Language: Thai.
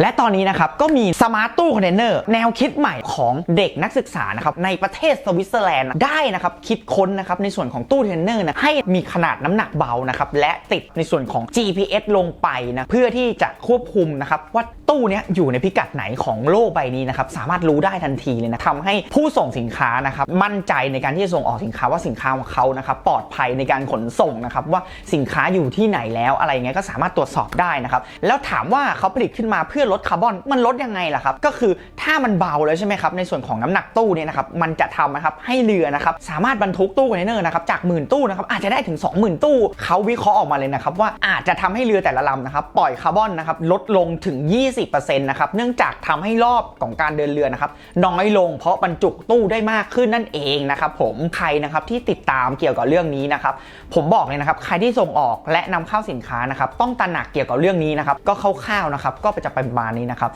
และตอนนี้นะครับก็มีสมาร์ตตู้คอนเทนเนอร์แนวคิดใหม่ของเด็กนักศึกษานะครับในประเทศสวิตเซอร์แลนด์ได้นะครับคิดค้นนะครับในส่วนของตู้คอนเทนเนอร์นะให้มีขนาดน้ำหนักเบานะครับและติดในส่วนของ GPS ลงไปนะเพื่อที่จะควบคุมนะครับว่าตู้เนี้ยอยู่ในพิกัดไหนของโลกใบนี้นะครับสามารถรู้ได้ทันทีเลยนะทำให้ผู้ส่งสินค้านะครับมั่นใจในการที่จะส่งออกสินค้าว่าสินค้าของเขานะครับปลอดภัยในการขนส่งนะครับว่าสินค้าอยู่ที่ไหนแล้วอะไรเงี้ยก็สามารถตรวจสอบได้นะครับแล้วถามว่าเขาผลิตขึ้นมาเพื่อลดคาร์บอน มันลดยังไงล่ะครับ ก็คือถ้ามันเบาแล้วใช่ไหมครับ ในส่วนของน้ำหนักตู้เนี่ยนะครับ มันจะทำนะครับให้เรือนะครับสามารถบรรทุกตู้คอนเทนเนอร์นะครับจากหมื่นตู้นะครับอาจจะได้ถึง 20,000 ตู้เขาวิเคราะห์ออกมาเลยนะครับว่าอาจจะทำให้เรือแต่ละลำนะครับปล่อยคาร์บอนนะครับลดลงถึง 20%นะครับเนื่องจากทำให้รอบของการเดินเรือนะครับน้อยลงเพราะบรรจุตู้ได้มากขึ้นนั่นเองนะครับผมใครนะครับที่ติดตามเกี่ยวกับเรื่องนี้นะครับผมบอกเลยนะครับใครที่ส่งออกและนำเข้าสินค้านะครับต้องตระหนักเกี่ยวกับเรื่องนี้นะครับก็คร่าวๆนะครับก็จะเป็บาลนี้นะครับ